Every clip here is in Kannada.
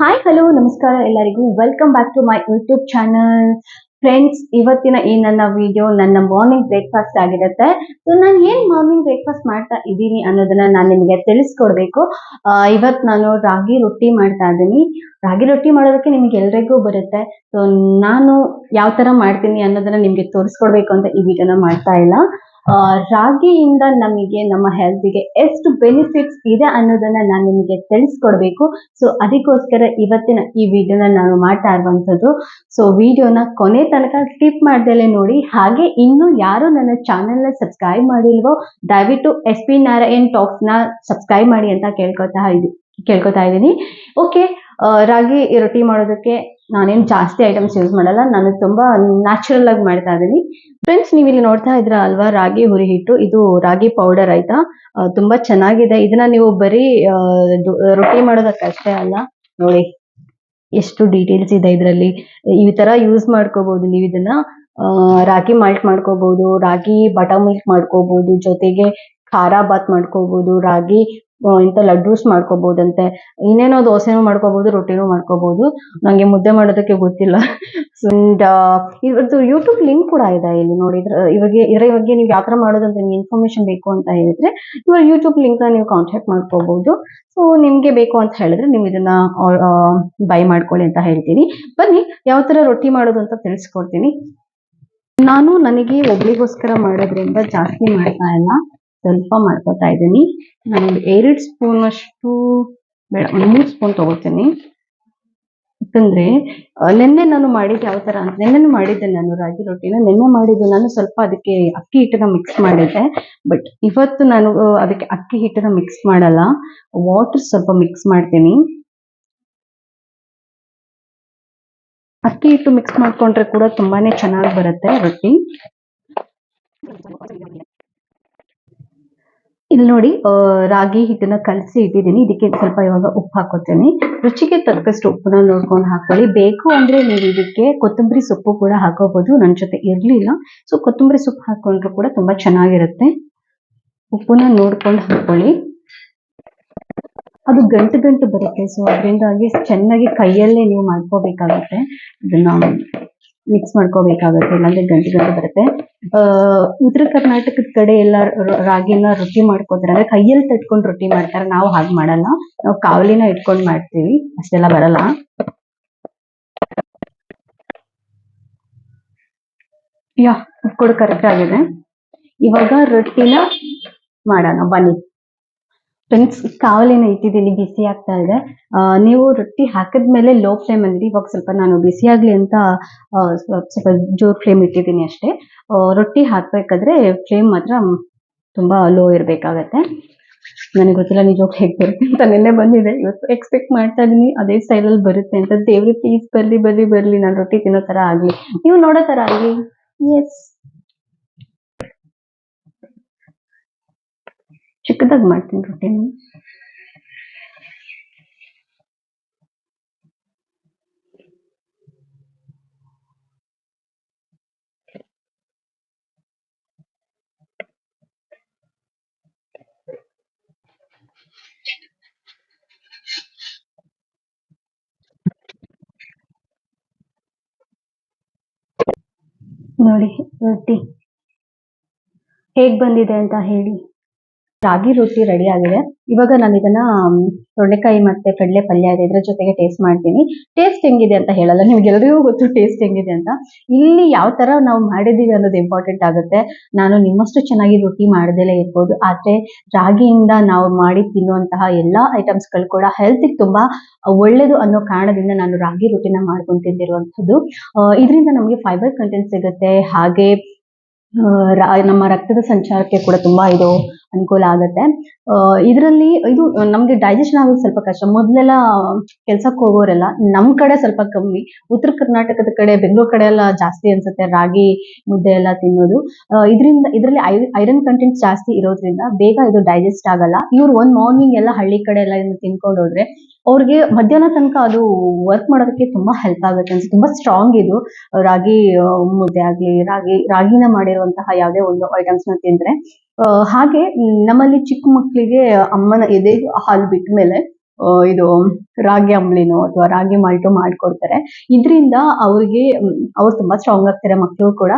ಹಾಯ್ ಹಲೋ ನಮಸ್ಕಾರ ಎಲ್ಲರಿಗೂ. Welcome back to my YouTube channel friends ಇವತ್ತಿನ ಈ ನನ್ನ ವಿಡಿಯೋ ನನ್ನ ಮಾರ್ನಿಂಗ್ ಬ್ರೇಕ್ಫಾಸ್ಟ್ ಆಗಿರುತ್ತೆ. ಸೊ ನಾನು ಏನ್ ಮಾರ್ನಿಂಗ್ ಬ್ರೇಕ್ಫಾಸ್ಟ್ ಮಾಡ್ತಾ ಇದ್ದೀನಿ ಅನ್ನೋದನ್ನ ನಾನು ನಿಮಗೆ ತಿಳಿಸ್ಕೊಡ್ಬೇಕು. ಆ, ಇವತ್ತು ನಾನು ರಾಗಿ ರೊಟ್ಟಿ ಮಾಡ್ತಾ ಇದ್ದೀನಿ. ರಾಗಿ ರೊಟ್ಟಿ ಮಾಡೋದಕ್ಕೆ ನಿಮ್ಗೆ ಎಲ್ರಿಗೂ ಬರುತ್ತೆ. ಸೊ ನಾನು ಯಾವ ತರ ಮಾಡ್ತೀನಿ ಅನ್ನೋದನ್ನ ನಿಮ್ಗೆ ತೋರಿಸ್ಕೊಡ್ಬೇಕು ಅಂತ ಈ ವಿಡಿಯೋನ ಮಾಡ್ತಾ ಇಲ್ಲ. ರಾಗಿಯಿಂದ ನಮಗೆ ನಮ್ಮ ಹೆಲ್ತಿಗೆ ಎಷ್ಟು ಬೆನಿಫಿಟ್ಸ್ ಇದೆ ಅನ್ನೋದನ್ನ ನಾನು ನಿಮಗೆ ತಿಳಿಸ್ಕೊಡ್ಬೇಕು. ಸೊ ಅದಕ್ಕೋಸ್ಕರ ಇವತ್ತಿನ ಈ ವಿಡಿಯೋನ ನಾನು ಮಾಡ್ತಾ ಇರುವಂಥದ್ದು. ಸೊ ವಿಡಿಯೋನ ಕೊನೆ ತನಕ ಸ್ಕಿಪ್ ಮಾಡ್ದಲೆ ನೋಡಿ, ಹಾಗೆ ಇನ್ನು ಯಾರು ನನ್ನ ಚಾನೆಲ್ನ ಸಬ್ಸ್ಕ್ರೈಬ್ ಮಾಡಿಲ್ವೋ, ದಯವಿಟ್ಟು ಎಸ್ ಪಿ ನಾರಾಯಣ್ನ ಸಬ್ಸ್ಕ್ರೈಬ್ ಮಾಡಿ ಅಂತ ಕೇಳ್ಕೊತಾ ಇದ್ದೀನಿ ಕೇಳ್ಕೊತಾ ಇದ್ದೀನಿ. ಓಕೆ ರಾಗಿ ರೊಟ್ಟಿ ಮಾಡೋದಕ್ಕೆ ನಾನೇನು ಜಾಸ್ತಿ ಐಟಮ್ಸ್ ಯೂಸ್ ಮಾಡಲ್ಲ, ನಾನು ತುಂಬಾ ನ್ಯಾಚುರಲ್ ಆಗಿ ಮಾಡ್ತಾ ಇದ್ದೀನಿ. ಫ್ರೆಂಡ್ಸ್ ನೀವು ಇಲ್ಲಿ ನೋಡ್ತಾ ಇದ್ರ ಅಲ್ವಾ, ರಾಗಿ ಹುರಿ ಹಿಟ್ಟು. ಇದು ರಾಗಿ ಪೌಡರ್ ಆಯ್ತಾ? ತುಂಬಾ ಚೆನ್ನಾಗಿದೆ. ಇದನ್ನ ನೀವು ಬರೀ ರೊಟ್ಟಿ ಮಾಡೋದಕ್ಕಷ್ಟೇ ಅಲ್ಲ. ನೋಡಿ, ಎಷ್ಟು ಡೀಟೇಲ್ಸ್ ಇದೆ ಇದರಲ್ಲಿ. ಈ ತರ ಯೂಸ್ ಮಾಡ್ಕೋಬಹುದು ನೀವು ಇದನ್ನ. ರಾಗಿ ಮಾಲ್ಟ್ ಮಾಡ್ಕೋಬಹುದು ರಾಗಿ ಬಟರ್ ಮಿಲ್ಕ್ ಮಾಡ್ಕೋಬಹುದು ಜೊತೆಗೆ ಖಾರ ಬಾತ್ ಮಾಡ್ಕೋಬಹುದು ರಾಗಿ ಇಂಥ ಲಡ್ಡೂಸ್ ಮಾಡ್ಕೋಬಹುದಂತೆ ಇನ್ನೇನೋ ದೋಸೆನೂ ಮಾಡ್ಕೋಬಹುದು ರೊಟ್ಟಿನೂ ಮಾಡ್ಕೋಬಹುದು ನಂಗೆ ಮುದ್ದೆ ಮಾಡೋದಕ್ಕೆ ಗೊತ್ತಿಲ್ಲ. ಅಂಡ್ ಇವ್ರದ್ದು ಯೂಟ್ಯೂಬ್ ಲಿಂಕ್ ಕೂಡ ಇದೆ ಇಲ್ಲಿ ನೋಡಿ ಇದ್ರ ಇವಾಗ ಇದರ ಬಗ್ಗೆ ನೀವು ಯಾವ ಮಾಡೋದು ಅಂತ ನಿಮ್ಗೆ ಇನ್ಫಾರ್ಮೇಶನ್ ಬೇಕು ಅಂತ ಹೇಳಿದ್ರೆ ಇವಾಗ ಯೂಟ್ಯೂಬ್ ಲಿಂಕ್ನ ನೀವು ಕಾಂಟ್ಯಾಕ್ಟ್ ಮಾಡ್ಕೋಬಹುದು ಸೊ ನಿಮ್ಗೆ ಬೇಕು ಅಂತ ಹೇಳಿದ್ರೆ ನೀವು ಇದನ್ನ ಬೈ ಮಾಡ್ಕೊಳ್ಳಿ ಅಂತ ಹೇಳ್ತೀನಿ. ಬನ್ನಿ, ಯಾವ ತರ ರೊಟ್ಟಿ ಮಾಡೋದು ಅಂತ ತಿಳಿಸ್ಕೊಡ್ತೀನಿ. ನಾನು ನನಗೆ ಒಬ್ಳಿಗೋಸ್ಕರ ಮಾಡೋದ್ರಿಂದ ಜಾಸ್ತಿ ಮಾಡ್ತಾ ಇಲ್ಲ. ಸ್ವಲ್ಪ ಮಾಡ್ಕೊತಾ ಇದ್ದೀನಿ. ನಾನೊಂದು ಎರಡು ಸ್ಪೂನ್ ಅಷ್ಟು ಬೇಡ, ಒಂದು ಮೂರು ಸ್ಪೂನ್ ತಗೋತೀನಿ. ಯಾಕಂದ್ರೆ ನಿನ್ನೆ ನಾನು ಮಾಡಿದ್ದು ಯಾವ ತರ ನಿನ್ನೆ ಮಾಡಿದ್ದೆ ನಾನು ರಾಗಿ ರೊಟ್ಟಿನ. ನಿನ್ನೆ ಮಾಡಿದ್ದು ನಾನು ಸ್ವಲ್ಪ ಅದಕ್ಕೆ ಅಕ್ಕಿ ಹಿಟ್ಟನ್ನ ಮಿಕ್ಸ್ ಮಾಡಿದ್ದೆ. ಬಟ್ ಇವತ್ತು ನಾನು ಅದಕ್ಕೆ ಅಕ್ಕಿ ಹಿಟ್ಟನ್ನ ಮಿಕ್ಸ್ ಮಾಡಲ್ಲ. ವಾಟರ್ ಸ್ವಲ್ಪ ಮಿಕ್ಸ್ ಮಾಡ್ತೀನಿ. ಅಕ್ಕಿ ಹಿಟ್ಟು ಮಿಕ್ಸ್ ಮಾಡ್ಕೊಂಡ್ರೆ ಕೂಡ ತುಂಬಾನೇ ಚೆನ್ನಾಗಿ ಬರುತ್ತೆ ರೊಟ್ಟಿ. ಇಲ್ಲಿ ನೋಡಿ ರಾಗಿ ಹಿಟ್ಟನ್ನ ಕಲಸಿ ಇಟ್ಟಿದ್ದೀನಿ. ಇದಕ್ಕೆ ಸ್ವಲ್ಪ ಇವಾಗ ಉಪ್ಪು ಹಾಕೋತೀನಿ. ರುಚಿಗೆ ತಕ್ಕಷ್ಟು ಉಪ್ಪನ್ನ ನೋಡ್ಕೊಂಡು ಹಾಕೊಳ್ಳಿ. ಬೇಕು ಅಂದ್ರೆ ನೀವು ಇದಕ್ಕೆ ಕೊತ್ತಂಬರಿ ಸೊಪ್ಪು ಕೂಡ ಹಾಕೋಬಹುದು ನನ್ನ ಜೊತೆ ಇರ್ಲಿಲ್ಲ. ಸೊ ಕೊತ್ತಂಬರಿ ಸೊಪ್ಪು ಹಾಕೊಂಡ್ರು ಕೂಡ ತುಂಬಾ ಚೆನ್ನಾಗಿರುತ್ತೆ. ಉಪ್ಪನ್ನ ನೋಡ್ಕೊಂಡು ಹಾಕೊಳ್ಳಿ. ಅದು ಗಂಟು ಗಂಟು ಬರುತ್ತೆ. ಸೊ ಅದರಿಂದಾಗಿ ಚೆನ್ನಾಗಿ ಕೈಯಲ್ಲೇ ನೀವು ಮಾಡ್ಕೋಬೇಕಾಗುತ್ತೆ. ಅದನ್ನ ಮಿಕ್ಸ್ ಮಾಡ್ಕೋಬೇಕಾಗುತ್ತೆ. ಇಲ್ಲಾಂದ್ರೆ ಗಂಟು ಗಂಟು ಬರುತ್ತೆ. ಉತ್ತರ ಕರ್ನಾಟಕದ ಕಡೆ ಎಲ್ಲ ರಾಗಿನ ರೊಟ್ಟಿ ಮಾಡ್ಕೋತಾರೆ. ಅಂದ್ರೆ ಕೈಯಲ್ಲಿ ತಟ್ಕೊಂಡು ರೊಟ್ಟಿ ಮಾಡ್ತಾರೆ. ನಾವು ಹಾಗೆ ಮಾಡಲ್ಲ. ನಾವು ಕಾವಲಿನ ಇಟ್ಕೊಂಡ್ ಮಾಡ್ತೀವಿ. ಅಷ್ಟೆಲ್ಲ ಬರಲ್ಲ. ಯಾ, ಕೂಡ ಕರೆಕ್ಟ್ ಆಗಿದೆ. ಇವಾಗ ರೊಟ್ಟಿನ ಮಾಡೋಣ. ಬನ್ನಿ. ಫ್ರೆಂಡ್ಸ್, ಕಾವಲಿನ ಇಟ್ಟಿದ್ದೀನಿ ಬಿಸಿ ಆಗ್ತಾ ಇದೆ. ನೀವು ರೊಟ್ಟಿ ಹಾಕಿದ್ಮೇಲೆ ಲೋ ಫ್ಲೇಮ್ ಅಲ್ಲಿ ಇವಾಗ ಸ್ವಲ್ಪ ನಾನು ಬಿಸಿ ಆಗ್ಲಿ ಅಂತ ಸ್ವಲ್ಪ ಜೋರ್ ಫ್ಲೇಮ್ ಇಟ್ಟಿದ್ದೀನಿ ಅಷ್ಟೇ. ರೊಟ್ಟಿ ಹಾಕ್ಬೇಕಾದ್ರೆ ಫ್ಲೇಮ್ ಮಾತ್ರ ತುಂಬಾ ಲೋ ಇರಬೇಕಾಗತ್ತೆ. ನನಗೆ ಗೊತ್ತಿಲ್ಲ ನಿಜವಾಗ್ಲೂ ಹೇಗೆ ಬರುತ್ತೆ ಅಂತ. ನಿನ್ನೆ ಬಂದಿದೆ. ಇವತ್ತು ಎಕ್ಸ್ಪೆಕ್ಟ್ ಮಾಡ್ತಾ ಇದೀನಿ. ಅದೇ ಸ್ಟೈಲಲ್ಲಿ ಬರುತ್ತೆ ಅಂತ. ದೇವ್ರಿ ಪ್ಲೀಸ್ ಬರ್ಲಿ ಬರ್ಲಿ ಬರ್ಲಿ. ನಾನು ರೊಟ್ಟಿ ತಿನ್ನೋ ತರ ಆಗ್ಲಿ. ನೀವು ನೋಡೋ ತರ ಆಗ್ಲಿ. ಎಸ್ ಚಿಕ್ಕದಾಗಿ ಮಾಡ್ತೀನಿ ರೊಟ್ಟಿನ ನೋಡಿ ರೊಟ್ಟಿ ಹೇಗ್ ಬಂದಿದೆ ಅಂತ ಹೇಳಿ. ರಾಗಿ ರೊಟ್ಟಿ ರೆಡಿ ಆಗಿದೆ. ಇವಾಗ ನಾನು ಇದನ್ನ ತೊಂಡೆಕಾಯಿ ಮತ್ತೆ ಕಡಲೆ ಪಲ್ಯ ಇದೆ, ಇದ್ರ ಜೊತೆಗೆ ಟೇಸ್ಟ್ ಮಾಡ್ತೀನಿ. ಟೇಸ್ಟ್ ಹೆಂಗಿದೆ ಅಂತ ಹೇಳಲ್ಲ ನಿಮ್ಗೆ ಎಲ್ರಿಗೂ ಗೊತ್ತು ಟೇಸ್ಟ್ ಹೆಂಗಿದೆ ಅಂತ. ಇಲ್ಲಿ ಯಾವ ತರ ನಾವು ಮಾಡಿದೀವಿ ಅನ್ನೋದು ಇಂಪಾರ್ಟೆಂಟ್ ಆಗುತ್ತೆ. ನಾನು ನಿಮ್ಮಷ್ಟು ಚೆನ್ನಾಗಿ ರೊಟ್ಟಿ ಮಾಡದೇ ಇರ್ಬೋದು. ಆದ್ರೆ ರಾಗಿಯಿಂದ ನಾವು ಮಾಡಿ ತಿನ್ನುವಂತಹ ಎಲ್ಲಾ ಐಟಮ್ಸ್ಗಳು ಕೂಡ ಹೆಲ್ತ್ ತುಂಬಾ ಒಳ್ಳೇದು ಅನ್ನೋ ಕಾರಣದಿಂದ ನಾನು ರಾಗಿ ರೊಟ್ಟಿನ ಮಾಡ್ಕೊಂಡು ತಿಂದಿರುವಂಥದ್ದು. ಇದರಿಂದ ನಮಗೆ ಫೈಬರ್ ಕಂಟೆಂಟ್ ಸಿಗುತ್ತೆ. ಹಾಗೆ ನಮ್ಮ ರಕ್ತದ ಸಂಚಾರಕ್ಕೆ ಕೂಡ ತುಂಬಾ ಇದು ಅನುಕೂಲ ಆಗುತ್ತೆ. ಇದರಲ್ಲಿ ಇದು ನಮ್ಗೆ ಡೈಜೆಷನ್ ಆಗೋದು ಸ್ವಲ್ಪ ಕಷ್ಟ. ಮೊದ್ಲೆಲ್ಲ ಕೆಲ್ಸಕ್ಕೆ ಹೋಗೋರೆಲ್ಲ ನಮ್ ಕಡೆ ಸ್ವಲ್ಪ ಕಮ್ಮಿ. ಉತ್ತರ ಕರ್ನಾಟಕದ ಕಡೆ, ಬೆಂಗಳೂರು ಕಡೆ ಎಲ್ಲ ಜಾಸ್ತಿ ಅನ್ಸುತ್ತೆ. ರಾಗಿ ಮುದ್ದೆ ಎಲ್ಲ ತಿನ್ನೋದು. ಇದರಿಂದ, ಇದರಲ್ಲಿ ಐರನ್ ಕಂಟೆಂಟ್ ಜಾಸ್ತಿ ಇರೋದ್ರಿಂದ ಬೇಗ ಇದು ಡೈಜೆಸ್ಟ್ ಆಗಲ್ಲ. ಇವ್ರು ಒಂದ್ ಮಾರ್ನಿಂಗ್ ಎಲ್ಲ ಹಳ್ಳಿ ಕಡೆ ಎಲ್ಲ ಇದನ್ನ ತಿನ್ಕೊಂಡು ಹೋದ್ರೆ ಅವ್ರಿಗೆ ಮಧ್ಯಾಹ್ನ ತನಕ ಅದು ವರ್ಕ್ ಮಾಡೋದಕ್ಕೆ ತುಂಬಾ ಹೆಲ್ಪ್ ಆಗುತ್ತೆ ಅನ್ಸುತ್ತೆ. ತುಂಬಾ ಸ್ಟ್ರಾಂಗ್ ಇದು. ರಾಗಿ ಮುದ್ದೆ ಆಗ್ಲಿ, ರಾಗಿ, ರಾಗಿನ ಮಾಡಿರುವಂತಹ ಯಾವುದೇ ಒಂದು ಐಟಮ್ಸ್ನ ತಿಂದ್ರೆ. ಹಾಗೆ ನಮ್ಮಲ್ಲಿ ಚಿಕ್ಕ ಮಕ್ಕಳಿಗೆ ಅಮ್ಮನ ಎದೆ ಹಾಲು ಬಿಟ್ಟ ಮೇಲೆ ಇದು ರಾಗಿ ಅಂಬ್ಲಿನೋ ಅಥವಾ ರಾಗಿ ಮಾಲ್ಟು ಮಾಡ್ಕೊಡ್ತಾರೆ. ಇದರಿಂದ ಅವ್ರಿಗೆ ಅವ್ರು ತುಂಬಾ ಸ್ಟ್ರಾಂಗ್ ಆಗ್ತಾರೆ ಮಕ್ಕಳು ಕೂಡ.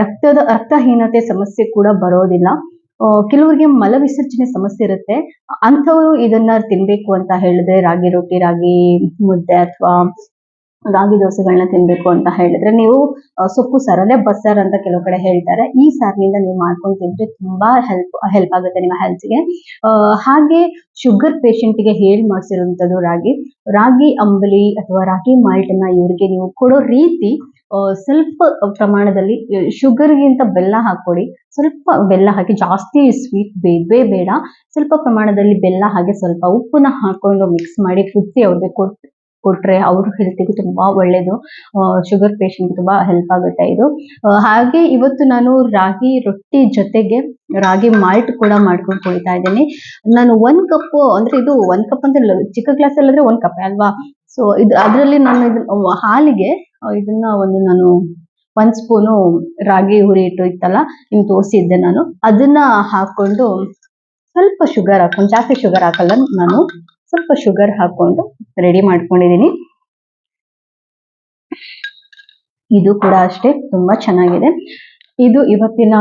ರಕ್ತದ, ರಕ್ತಹೀನತೆ ಸಮಸ್ಯೆ ಕೂಡ ಬರೋದಿಲ್ಲ. ಕೆಲವರಿಗೆ ಮಲವಿಸರ್ಜನೆ ಸಮಸ್ಯೆ ಇರುತ್ತೆ. ಅಂಥವ್ರು ಇದನ್ನ ತಿನ್ಬೇಕು ಅಂತ ಹೇಳಿದ್ರೆ ರಾಗಿ ರೊಟ್ಟಿ, ರಾಗಿ ಮುದ್ದೆ ಅಥವಾ ರಾಗಿ ದೋಸೆಗಳನ್ನ ತಿನ್ಬೇಕು ಅಂತ ಹೇಳಿದ್ರೆ ನೀವು ಸೊಪ್ಪು ಸಾರು ಅಂದ್ರೆ ಬಸ್ಸಾರ್ ಅಂತ ಕೆಲವು ಕಡೆ ಹೇಳ್ತಾರೆ. ಈ ಸಾರಿನಿಂದ ನೀವು ಮಾಡ್ಕೊಂಡು ತಿಂದ್ರೆ ತುಂಬಾ ಹೆಲ್ಪ್ ಹೆಲ್ಪ್ ಆಗುತ್ತೆ ನಿಮ್ಮ ಹೆಲ್ತ್ಗೆ ಹಾಗೆ ಶುಗರ್ ಪೇಷಂಟ್ಗೆ ಹೇಳಿ ಮಾಡಿಸಿರುವಂಥದ್ದು ರಾಗಿ. ರಾಗಿ ಅಂಬಲಿ ಅಥವಾ ರಾಗಿ ಮಾಲ್ಟನ್ನ ಇವರಿಗೆ ನೀವು ಕೊಡೋ ರೀತಿ ಸ್ವಲ್ಪ ಪ್ರಮಾಣದಲ್ಲಿ ಶುಗರ್ಗಿಂತ ಬೆಲ್ಲ ಹಾಕೊಡಿ ಸ್ವಲ್ಪ ಬೆಲ್ಲ ಹಾಕಿ, ಜಾಸ್ತಿ ಸ್ವೀಟ್ ಬೇಡವೇ ಬೇಡ. ಸ್ವಲ್ಪ ಪ್ರಮಾಣದಲ್ಲಿ ಬೆಲ್ಲ ಹಾಗೆ ಸ್ವಲ್ಪ ಉಪ್ಪನ್ನ ಹಾಕೊಂಡು ಮಿಕ್ಸ್ ಮಾಡಿ ಕುದಿಸಿ ಅವ್ರಿಗೆ ಕೊಟ್ಟು ಕೊಟ್ರೆ ಅವ್ರ ಹೆಲ್ತಿಗೂ ತುಂಬಾ ಒಳ್ಳೇದು. ಶುಗರ್ ಪೇಷಂಟ್ ತುಂಬಾ ಹೆಲ್ಪ್ ಆಗುತ್ತೆ ಇದು. ಹಾಗೆ ಇವತ್ತು ನಾನು ರಾಗಿ ರೊಟ್ಟಿ ಜೊತೆಗೆ ರಾಗಿ ಮಾಲ್ಟ್ ಕೂಡ ಮಾಡ್ಕೊಂಡು ಕುಡಿತಾ ಇದ್ದೀನಿ. ನಾನು ಒಂದ್ ಕಪ್ ಅಂದ್ರೆ ಇದು ಒಂದ್ ಕಪ್ ಅಂತ ಚಿಕ್ಕ ಗ್ಲಾಸ್ ಅಲ್ಲಾದ್ರೆ ಒಂದ್ ಕಪ್ ಅಲ್ವಾ? ಸೊ ಇದು, ಅದರಲ್ಲಿ ನಾನು ಹಾಲಿಗೆ ಇದನ್ನ ಒಂದು ನಾನು ಒಂದ್ ಸ್ಪೂನು ರಾಗಿ ಹುರಿ ಇಟ್ಟು ಇತ್ತಲ್ಲ ನಿಮ್ಗೆ ತೋರಿಸಿದ್ದೆ ನಾನು. ಅದನ್ನ ಹಾಕೊಂಡು ಸ್ವಲ್ಪ ಶುಗರ್ ಹಾಕೊಂಡು ಜಾಸ್ತಿ ಶುಗರ್ ಹಾಕಲ್ಲ ನಾನು, ಸ್ವಲ್ಪ ಶುಗರ್ ಹಾಕೊಂಡು ರೆಡಿ ಮಾಡ್ಕೊಂಡಿದೀನಿ. ಇದು ಕೂಡ ಅಷ್ಟೇ, ತುಂಬಾ ಚೆನ್ನಾಗಿದೆ. ಇದು ಇವತ್ತಿನ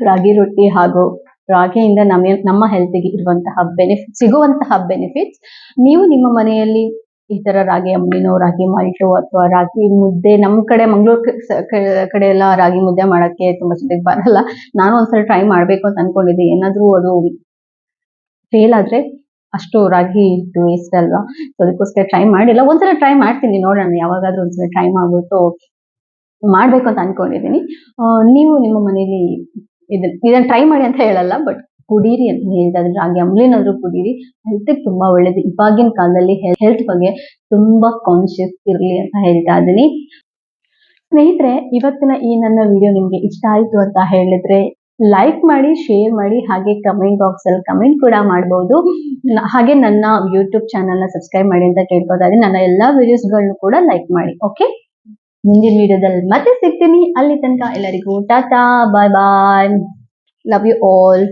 ರಾಗಿ ರೊಟ್ಟಿ ಹಾಗೂ ರಾಗಿಯಿಂದ ನಮ್ಮ ನಮ್ಮ ಹೆಲ್ತ್ಗೆ ಇರುವಂತಹ ಬೆನಿಫಿಟ್ ಸಿಗುವಂತಹ ಬೆನಿಫಿಟ್ಸ್ ನೀವು ನಿಮ್ಮ ಮನೆಯಲ್ಲಿ ಈ ತರ ರಾಗಿ ಅಂಬ್ಲಿನೋ, ರಾಗಿ ಮಾಲ್ಟು ಅಥವಾ ರಾಗಿ ಮುದ್ದೆ ನಮ್ಮ ಕಡೆ ಮಂಗಳೂರು ಕಡೆ ಎಲ್ಲ ರಾಗಿ ಮುದ್ದೆ ಮಾಡಕ್ಕೆ ತುಂಬಾ ಚೆನ್ನಾಗಿ ಬರಲ್ಲ. ನಾನು ಒಂದ್ಸಲ ಟ್ರೈ ಮಾಡ್ಬೇಕು ಅಂತ ಅನ್ಕೊಂಡಿದ್ದೆ. ಏನಾದ್ರೂ ಅದು ಫೇಲ್ ಆದ್ರೆ ಅಷ್ಟು ರಾಗಿ ಹಿಟ್ಟು ವೇಸ್ಟ್ ಅಲ್ವಾ? ಸೊ ಅದಕ್ಕೋಸ್ಕರ ಟ್ರೈ ಮಾಡಿಲ್ಲ. ಒಂದ್ಸಲ ಟ್ರೈ ಮಾಡ್ತೀನಿ. ನೋಡೋಣ ಯಾವಾಗಾದ್ರೂ ಒಂದ್ಸಲ ಟ್ರೈ ಮಾಡ್ಬಿಟ್ಟು ಮಾಡ್ಬೇಕು ಅಂತ ಅನ್ಕೊಂಡಿದ್ದೀನಿ. ನೀವು ನಿಮ್ಮ ಮನೇಲಿ ಇದನ್ನ ಟ್ರೈ ಮಾಡಿ ಅಂತ ಹೇಳಲ್ಲ ಬಟ್ ಕುಡೀರಿ ಅಂತ ಹೇಳ್ತಾ ಇದ್ದೀನಿ ರಾಗಿ ಅಂಬ್ಲಿನಾದ್ರೂ ಕುಡೀರಿ. ಹೆಲ್ತ್ ತುಂಬಾ ಒಳ್ಳೇದು. ಇವಾಗಿನ ಕಾಲದಲ್ಲಿ ಹೆಲ್ತ್ ಬಗ್ಗೆ ತುಂಬಾ ಕಾನ್ಶಿಯಸ್ ಇರ್ಲಿ ಅಂತ ಹೇಳ್ತಾ ಇದ್ದೀನಿ. ಸ್ನೇಹಿತರೆ, ಇವತ್ತಿನ ಈ ನನ್ನ ವಿಡಿಯೋ ನಿಮ್ಗೆ ಇಷ್ಟ ಆಯ್ತು ಅಂತ ಹೇಳಿದ್ರೆ ಲೈಕ್ ಮಾಡಿ ಶೇರ್ ಮಾಡಿ, ಹಾಗೆ ಕಮೆಂಟ್ ಬಾಕ್ಸ್ ಅಲ್ಲಿ ಕಮೆಂಟ್ ಕೂಡ ಮಾಡಬಹುದು ಹಾಗೆ ನನ್ನ ಯೂಟ್ಯೂಬ್ ಚಾನಲ್ನ ಸಬ್ಸ್ಕ್ರೈಬ್ ಮಾಡಿ ಅಂತ ಕೇಳ್ಕೊತಾ ಇದ್ದೀನಿ. ನನ್ನ ಎಲ್ಲಾ ವಿಡಿಯೋಸ್ಗಳನ್ನು ಕೂಡ ಲೈಕ್ ಮಾಡಿ ಓಕೆ ಮುಂದಿನ ವಿಡಿಯೋದಲ್ಲಿ ಮತ್ತೆ ಸಿಗ್ತೀನಿ. ಅಲ್ಲಿ ತನಕ ಎಲ್ಲರಿಗೂ tata bye bye love you all